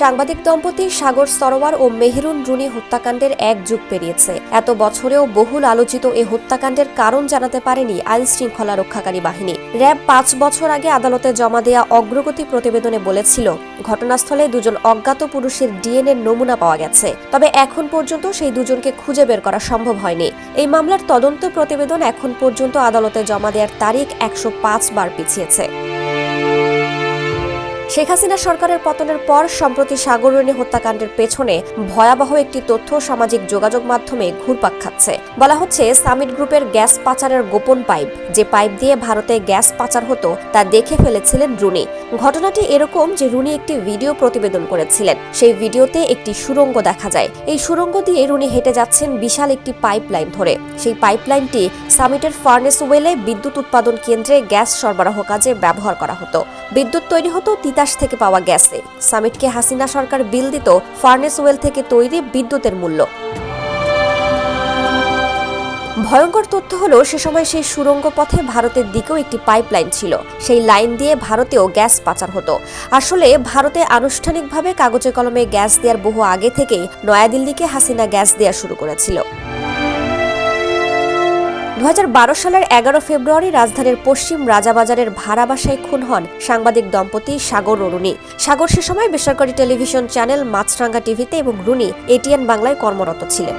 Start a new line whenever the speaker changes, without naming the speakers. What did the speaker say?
সাংবাদিক দম্পতি সাগর সরোয়ার ও মেহরুন রুনি হত্যাকাণ্ডের এক যুগ পেরিয়েছে। এত বছরেও বহুল আলোচিত এই হত্যাকাণ্ডের কারণ জানাতে পারেনি আইন শৃঙ্খলা রক্ষাকারী বাহিনী। র্যাব পাঁচ বছর আগে আদালতে জমা দেয়া অগ্রগতি প্রতিবেদনে বলেছিল, ঘটনাস্থলে দুজন অজ্ঞাত পুরুষের ডিএনএ নমুনা পাওয়া গেছে। তবে এখন পর্যন্ত সেই দুজনকে খুঁজে বের করা সম্ভব হয়নি। এই মামলার তদন্ত প্রতিবেদন এখন পর্যন্ত আদালতে জমা দেওয়ার তারিখ একশো পাঁচ বার পিছিয়েছে। শেখ হাসিনা সরকারের পতনের পর, সম্প্রতি সাগররণী হত্যাকাণ্ডের পেছনে ভয়াবহ একটি তথ্য সামাজিক যোগাযোগ মাধ্যমে ঘুরপাক খাচ্ছে। বলা হচ্ছে, সামিট গ্রুপের গ্যাস পাচারের গোপন পাইপ, যে পাইপ দিয়ে ভারতে গ্যাস পাচার হতো, তা দেখে ফেলেছিলেন রুনি। ঘটনাটি এরকম যে রুনি একটি ভিডিও প্রতিবেদন করেছিলেন। সেই ভিডিওতে একটি সুরঙ্গ দেখা যায়। এই সুরঙ্গ দিয়ে রুনি হেঁটে যাচ্ছেন বিশাল একটি পাইপলাইন ধরে। সেই পাইপলাইনটি সামিটের ফার্নেস ওয়েলে বিদ্যুৎ উৎপাদন কেন্দ্রে গ্যাস সরবরাহ কাজে ব্যবহার করা হতো। বিদ্যুৎ তৈরি হতো তিতাস থেকে পাওয়া গ্যাসে। সামিটকে হাসিনা সরকার বিল দিত ফার্নেস ওয়েল থেকে তৈরি বিদ্যুতের মূল্য। ভয়ঙ্কর তথ্য হলো, সে সময় সেই সুড়ঙ্গ পথে ভারতের দিকেও একটি পাইপলাইন ছিল। সেই লাইন দিয়ে ভারতেও গ্যাস পাচার হতো। আসলে ভারতে আনুষ্ঠানিকভাবে কাগজে কলমে গ্যাস দেওয়ার বহু আগে থেকেই নয়াদিল্লিকে হাসিনা গ্যাস দেওয়া শুরু করেছিল। দু হাজার বারো সালের এগারো ফেব্রুয়ারি রাজধানীর পশ্চিম রাজাবাজারের ভাড়া বাসায় খুন হন সাংবাদিক দম্পতি সাগর ও রুনি সাগর সে সময় বেসরকারি টেলিভিশন চ্যানেল মাছরাঙ্গা টিভিতে এবং রুনি, এটিএন বাংলায় কর্মরত ছিলেন।